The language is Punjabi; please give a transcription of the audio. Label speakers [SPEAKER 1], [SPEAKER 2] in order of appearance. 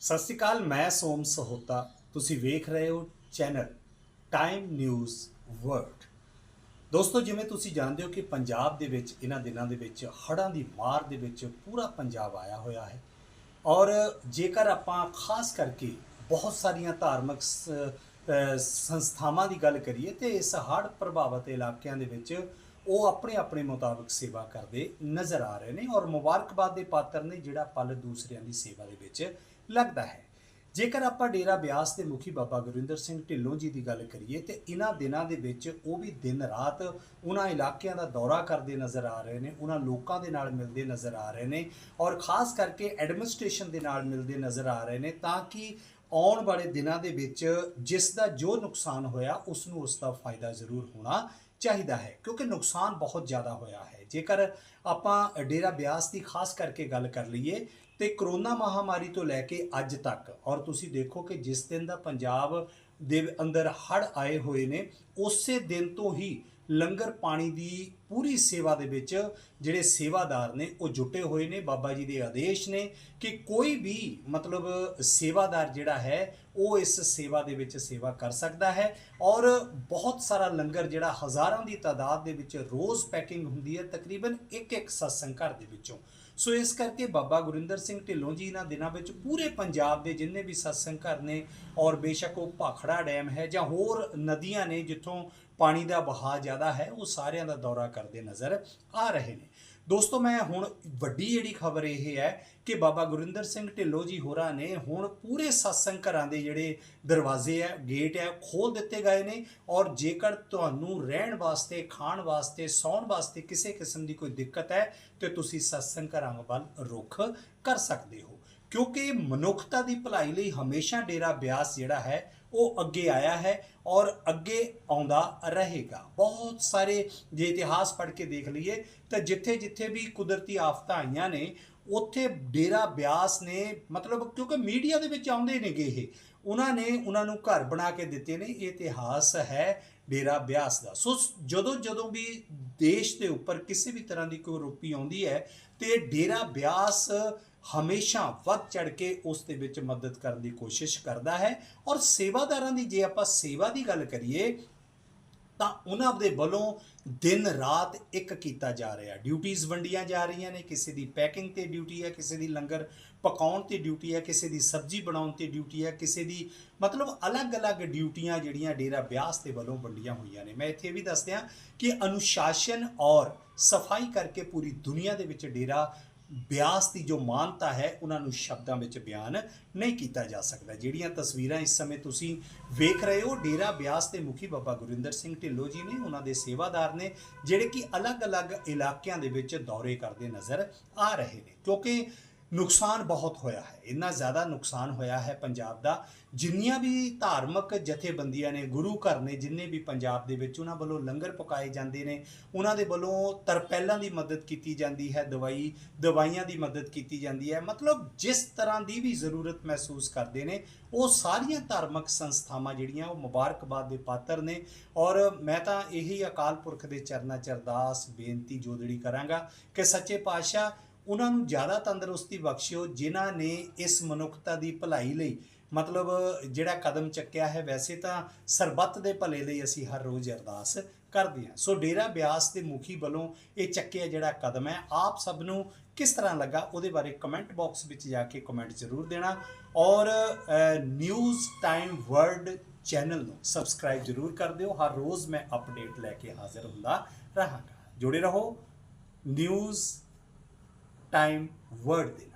[SPEAKER 1] ਸਤਿ ਸ਼੍ਰੀ ਅਕਾਲ, ਮੈਂ ਸੋਮ ਸਹੋਤਾ। ਤੁਸੀਂ ਵੇਖ ਰਹੇ ਹੋ ਚੈਨਲ ਟਾਈਮ ਨਿਊਜ਼ ਵਰਲਡ ਦੋਸਤੋ, ਜਿਵੇਂ ਤੁਸੀਂ ਜਾਣਦੇ ਹੋ ਕਿ ਪੰਜਾਬ ਦੇ ਵਿੱਚ ਇਹਨਾਂ ਦਿਨਾਂ ਦੇ ਵਿੱਚ ਹੜ੍ਹਾਂ ਦੀ ਮਾਰ ਦੇ ਵਿੱਚ ਪੂਰਾ ਪੰਜਾਬ ਆਇਆ ਹੋਇਆ ਹੈ। ਔਰ ਜੇਕਰ ਆਪਾਂ ਖਾਸ ਕਰਕੇ ਬਹੁਤ ਸਾਰੀਆਂ ਧਾਰਮਿਕ ਸ- ਸੰਸਥਾਵਾਂ ਦੀ ਗੱਲ ਕਰੀਏ ਤੇ ਇਸ ਹੜ੍ਹ ਪ੍ਰਭਾਵਿਤ ਇਲਾਕਿਆਂ ਦੇ ਵਿੱਚ ਉਹ ਆਪਣੇ ਆਪਣੇ ਮੁਤਾਬਕ ਸੇਵਾ ਕਰਦੇ ਨਜ਼ਰ ਆ ਰਹੇ ਨੇ ਔਰ ਮੁਬਾਰਕਬਾਦ ਦੇ ਪਾਤਰ ਨੇ ਜਿਹੜਾ ਪਲ ਦੂਸਰਿਆਂ ਦੀ ਸੇਵਾ ਦੇ ਵਿੱਚ ਲੱਗਦਾ ਹੈ। ਜੇਕਰ ਆਪਾਂ ਡੇਰਾ ਬਿਆਸ ਦੇ ਮੁਖੀ ਬਾਬਾ ਗੁਰਿੰਦਰ ਸਿੰਘ ਢਿੱਲੋਂ ਜੀ ਦੀ ਗੱਲ ਕਰੀਏ, ਤੇ ਇਹਨਾਂ ਦਿਨਾਂ ਦੇ ਵਿੱਚ ਉਹ ਵੀ ਦਿਨ ਰਾਤ ਉਹਨਾਂ ਇਲਾਕਿਆਂ ਦਾ ਦੌਰਾ ਕਰਦੇ ਨਜ਼ਰ ਆ ਰਹੇ ਨੇ ਉਹਨਾਂ ਲੋਕਾਂ ਦੇ ਨਾਲ ਮਿਲਦੇ ਨਜ਼ਰ ਆ ਰਹੇ ਨੇ ਔਰ ਖਾਸ ਕਰਕੇ ਐਡਮਿਨਿਸਟ੍ਰੇਸ਼ਨ ਦੇ ਨਾਲ ਮਿਲਦੇ ਨਜ਼ਰ ਆ ਰਹੇ ਨੇ ਤਾਂ ਕਿ ਆਉਣ ਵਾਲੇ ਦਿਨਾਂ ਦੇ ਵਿੱਚ ਜਿਸ ਦਾ ਜੋ ਨੁਕਸਾਨ ਹੋਇਆ, ਉਸ ਨੂੰ ਉਸ ਦਾ ਫਾਇਦਾ ਜ਼ਰੂਰ ਹੋਣਾ ਚਾਹੀਦਾ ਹੈ, ਕਿਉਂਕਿ ਨੁਕਸਾਨ ਬਹੁਤ ਜ਼ਿਆਦਾ ਹੋਇਆ ਹੈ। ਜੇਕਰ ਆਪਾਂ ਡੇਰਾ ਬਿਆਸ ਦੀ ਖਾਸ ਕਰਕੇ ਗੱਲ ਕਰ ਲਈਏ, ਤੇ ਕਰੋਨਾ ਮਹਾਮਾਰੀ ਤੋਂ ਲੈ ਕੇ ਅੱਜ ਤੱਕ, ਔਰ ਤੁਸੀਂ ਦੇਖੋ ਕਿ ਜਿਸ ਦਿਨ ਦਾ ਪੰਜਾਬ ਦੇ ਅੰਦਰ ਹੜ ਆਏ ਹੋਏ ਨੇ, ਉਸੇ ਦਿਨ ਤੋਂ ਹੀ ਲੰਗਰ ਪਾਣੀ ਦੀ ਪੂਰੀ ਸੇਵਾ ਦੇ ਵਿੱਚ ਜਿਹੜੇ ਸੇਵਾਦਾਰ ਨੇ, ਉਹ ਜੁਟੇ ਹੋਏ ਨੇ। ਬਾਬਾ ਜੀ ਦੇ ਆਦੇਸ਼ ਨੇ ਕਿ ਕੋਈ ਵੀ ਮਤਲਬ ਸੇਵਾਦਾਰ ਜਿਹੜਾ ਹੈ ਉਹ ਇਸ ਸੇਵਾ ਦੇ ਵਿੱਚ ਸੇਵਾ ਕਰ ਸਕਦਾ ਹੈ ਔਰ ਬਹੁਤ ਸਾਰਾ ਲੰਗਰ ਜਿਹੜਾ ਹਜ਼ਾਰਾਂ ਦੀ ਤਾਦਾਦ ਦੇ ਵਿੱਚ ਰੋਜ਼ ਪੈਕਿੰਗ ਹੁੰਦੀ ਹੈ, ਤਕਰੀਬਨ ਇੱਕ ਇੱਕ ਸਤਸੰਗ ਘਰ ਦੇ ਵਿੱਚੋਂ। ਸੋ ਇਸ ਕਰਕੇ ਬਾਬਾ ਗੁਰਿੰਦਰ ਸਿੰਘ ਢਿੱਲੋਂ ਜੀ ਇਹਨਾਂ ਦਿਨਾਂ ਵਿੱਚ ਪੂਰੇ ਪੰਜਾਬ ਦੇ ਜਿੰਨੇ ਵੀ ਸਤਸੰਗ ਘਰ ਨੇ ਔਰ ਬੇਸ਼ੱਕ ਉਹ ਭਾਖੜਾ ਡੈਮ ਹੈ ਜਾਂ ਹੋਰ ਨਦੀਆਂ ਨੇ ਜਿੱਥੋਂ ਪਾਣੀ ਦਾ ਬਹਾਅ ਜ਼ਿਆਦਾ ਹੈ, ਉਹ ਸਾਰਿਆਂ ਦਾ ਦੌਰਾ ਕਰਦੇ ਨਜ਼ਰ ਆ ਰਹੇ ਨੇ। ਦੋਸਤੋ, ਮੈਂ ਹੁਣ ਵੱਡੀ ਜਿਹੜੀ ਖਬਰ ਇਹ ਹੈ ਕਿ ਬਾਬਾ ਗੁਰਿੰਦਰ ਸਿੰਘ ਢਿੱਲੋਂ ਜੀ ਹੋਰਾਂ ਨੇ ਹੁਣ ਪੂਰੇ ਸਤਸੰਗ ਘਰਾਂ ਦੇ ਜਿਹੜੇ ਦਰਵਾਜ਼ੇ ਹੈ ਗੇਟ ਹੈ ਖੋਲ ਦਿੱਤੇ ਗਏ ਨੇ ਔਰ ਜੇਕਰ ਤੁਹਾਨੂੰ ਰਹਿਣ ਵਾਸਤੇ, ਖਾਣ ਵਾਸਤੇ, ਸੌਣ ਵਾਸਤੇ ਕਿਸੇ ਕਿਸਮ ਦੀ ਕੋਈ ਦਿੱਕਤ ਹੈ, ਤੇ ਤੁਸੀਂ ਸਤਸੰਗ ਘਰਾਂ ਵੱਲ ਰੁਖ ਕਰ ਸਕਦੇ ਹੋ। ਕਿਉਂਕਿ ਮਨੁੱਖਤਾ ਦੀ ਭਲਾਈ ਲਈ ਹਮੇਸ਼ਾ ਡੇਰਾ ਬਿਆਸ ਜਿਹੜਾ ਹੈ ਉਹ ਅੱਗੇ ਆਇਆ ਹੈ ਔਰ ਅੱਗੇ ਆਉਂਦਾ ਰਹੇਗਾ। ਬਹੁਤ ਸਾਰੇ ਜੇ ਇਤਿਹਾਸ ਪੜ੍ਹ ਕੇ ਦੇਖ ਲਈਏ, ਤਾਂ ਜਿੱਥੇ ਜਿੱਥੇ ਵੀ ਕੁਦਰਤੀ ਆਫਤਾਂ ਆਈਆਂ ਨੇ, ਉੱਥੇ ਡੇਰਾ ਬਿਆਸ ਨੇ, ਮਤਲਬ ਕਿਉਂਕਿ ਮੀਡੀਆ ਦੇ ਵਿੱਚ ਆਉਂਦੇ ਨੇਗੇ ਇਹ, ਉਹਨਾਂ ਨੇ ਉਹਨਾਂ ਨੂੰ ਘਰ ਬਣਾ ਕੇ ਦਿੱਤੇ ਨੇ, ਇਹ ਇਤਿਹਾਸ ਹੈ ਡੇਰਾ ਬਿਆਸ ਦਾ। ਸੋ ਜਦੋਂ ਜਦੋਂ ਵੀ ਦੇਸ਼ ਦੇ ਉੱਪਰ ਕਿਸੇ ਵੀ ਤਰ੍ਹਾਂ ਦੀ ਕੋਈ ਰੋਪੀ ਆਉਂਦੀ ਹੈ, ਤੇ ਡੇਰਾ ਬਿਆਸ ਹਮੇਸ਼ਾ ਵੱਧ ਚੜ ਕੇ ਉਸ ਦੇ ਵਿੱਚ ਮਦਦ ਕਰਨ ਦੀ ਕੋਸ਼ਿਸ਼ ਕਰਦਾ ਹੈ। ਔਰ ਸੇਵਾਦਾਰਾਂ ਦੀ ਜੇ ਆਪਾਂ ਸੇਵਾ ਦੀ ਗੱਲ ਕਰੀਏ, ਤਾਂ ਉਹਨਾਂ ਦੇ ਵੱਲੋਂ ਦਿਨ ਰਾਤ ਇੱਕ ਕੀਤਾ ਜਾ ਰਿਹਾ। ਡਿਊਟੀਆਂ ਵੰਡੀਆਂ ਜਾ ਰਹੀਆਂ ਨੇ। ਕਿਸੇ ਦੀ ਪੈਕਿੰਗ ਤੇ ਡਿਊਟੀ ਹੈ, ਕਿਸੇ ਦੀ ਲੰਗਰ ਪਕਾਉਣ ਤੇ ਡਿਊਟੀ ਹੈ, ਕਿਸੇ ਦੀ ਸਬਜ਼ੀ ਬਣਾਉਣ ਤੇ ਡਿਊਟੀ ਹੈ, ਕਿਸੇ ਦੀ ਮਤਲਬ ਅਲੱਗ-ਅਲੱਗ ਡਿਊਟੀਆਂ ਜਿਹੜੀਆਂ ਡੇਰਾ ਬਿਆਸ ਦੇ ਵੱਲੋਂ ਵੰਡੀਆਂ ਹੋਈਆਂ ਨੇ। ਮੈਂ ਇੱਥੇ ਇਹ ਵੀ ਦੱਸਦਿਆਂ ਕਿ ਅਨੁਸ਼ਾਸਨ ਔਰ ਸਫ਼ਾਈ ਕਰਕੇ ਪੂਰੀ ਦੁਨੀਆ ਦੇ ਵਿੱਚ ਡੇਰਾ ਬਿਆਸ ਦੀ ਜੋ ਮਾਨਤਾ ਹੈ, ਉਹਨਾਂ ਨੂੰ ਸ਼ਬਦਾਂ ਵਿੱਚ ਬਿਆਨ ਨਹੀਂ ਕੀਤਾ ਜਾ ਸਕਦਾ। ਜਿਹੜੀਆਂ ਤਸਵੀਰਾਂ ਇਸ ਸਮੇਂ ਤੁਸੀਂ ਵੇਖ ਰਹੇ ਹੋ, ਡੇਰਾ ਬਿਆਸ ਦੇ ਮੁਖੀ ਬਾਬਾ ਗੁਰਿੰਦਰ ਸਿੰਘ ਢਿੱਲੋਂ ਜੀ ਨੇ, ਉਹਨਾਂ ਦੇ ਸੇਵਾਦਾਰ ਨੇ, ਜਿਹੜੇ ਕਿ ਅਲੱਗ-ਅਲੱਗ ਇਲਾਕਿਆਂ ਦੇ ਵਿੱਚ ਦੌਰੇ ਕਰਦੇ ਨਜ਼ਰ ਆ ਰਹੇ ਨੇ। ਕਿਉਂਕਿ ਨੁਕਸਾਨ ਬਹੁਤ ਹੋਇਆ ਹੈ। ਇੰਨਾ ਜ਼ਿਆਦਾ ਨੁਕਸਾਨ ਹੋਇਆ ਹੈ ਪੰਜਾਬ ਦਾ। ਜਿੰਨੀਆਂ ਵੀ ਧਾਰਮਿਕ ਜਥੇਬੰਦੀਆਂ ਨੇ, ਗੁਰੂ ਘਰ ਨੇ, ਜਿੰਨੇ ਵੀ ਪੰਜਾਬ ਦੇ ਵਿੱਚ ਉਹਨਾਂ ਵੱਲੋਂ ਲੰਗਰ ਪਕਾਏ ਜਾਂਦੇ ਨੇ, ਉਹਨਾਂ ਦੇ ਵੱਲੋਂ ਤਰਪੈਲਾਂ ਦੀ ਮਦਦ ਕੀਤੀ ਜਾਂਦੀ ਹੈ, ਦਵਾਈ, ਦਵਾਈਆਂ ਦੀ ਮਦਦ ਕੀਤੀ ਜਾਂਦੀ ਹੈ। ਮਤਲਬ ਜਿਸ ਤਰ੍ਹਾਂ ਦੀ ਵੀ ਜ਼ਰੂਰਤ ਮਹਿਸੂਸ ਕਰਦੇ ਨੇ, ਉਹ ਸਾਰੀਆਂ ਧਾਰਮਿਕ ਸੰਸਥਾਵਾਂ ਜਿਹੜੀਆਂ, ਉਹ ਮੁਬਾਰਕਬਾਦ ਦੇ ਪਾਤਰ ਨੇ। ਔਰ ਮੈਂ ਤਾਂ ਇਹੀ ਅਕਾਲ ਪੁਰਖ ਦੇ ਚਰਨਾਂ ਚ ਅਰਦਾਸ, ਬੇਨਤੀ, ਜੋਦੜੀ ਕਰਾਂਗਾ ਕਿ ਸੱਚੇ ਪਾਤਸ਼ਾਹ ਉਹਨਾਂ ਨੂੰ ਜ਼ਿਆਦਾ ਤੰਦਰੁਸਤੀ ਬਖਸ਼ਿਓ, ਜਿਨ੍ਹਾਂ ਨੇ ਇਸ ਮਨੁੱਖਤਾ ਦੀ ਭਲਾਈ ਲਈ, ਮਤਲਬ ਜਿਹੜਾ ਕਦਮ ਚੱਕਿਆ ਹੈ, ਵੈਸੇ ਤਾਂ ਸਰਬੱਤ ਦੇ ਭਲੇ ਲਈ ਅਸੀਂ ਹਰ ਰੋਜ਼ ਅਰਦਾਸ ਕਰਦੇ ਹਾਂ। ਸੋ ਡੇਰਾ ਬਿਆਸ ਦੇ ਮੁਖੀ ਵੱਲੋਂ ਇਹ ਚੱਕਿਆ ਜਿਹੜਾ ਕਦਮ ਹੈ, ਆਪ ਸਭ ਨੂੰ ਕਿਸ ਤਰ੍ਹਾਂ ਲੱਗਾ, ਉਹਦੇ ਬਾਰੇ ਕਮੈਂਟ ਬਾਕਸ ਵਿੱਚ ਜਾ ਕੇ ਕਮੈਂਟ ਜ਼ਰੂਰ ਦੇਣਾ। ਔਰ ਨਿਊਜ਼ ਟਾਈਮ ਵਰਲਡ ਚੈਨਲ ਨੂੰ ਸਬਸਕ੍ਰਾਈਬ ਜ਼ਰੂਰ ਕਰ ਦਿਓ। ਹਰ ਰੋਜ਼ ਮੈਂ ਅਪਡੇਟ ਲੈ ਕੇ ਹਾਜ਼ਰ ਹੁੰਦਾ ਰਹਾਂਗਾ। ਜੁੜੇ ਰਹੋ। ਨਿਊਜ਼ ਟਾਈਮ ਵਰਡ ਦੇ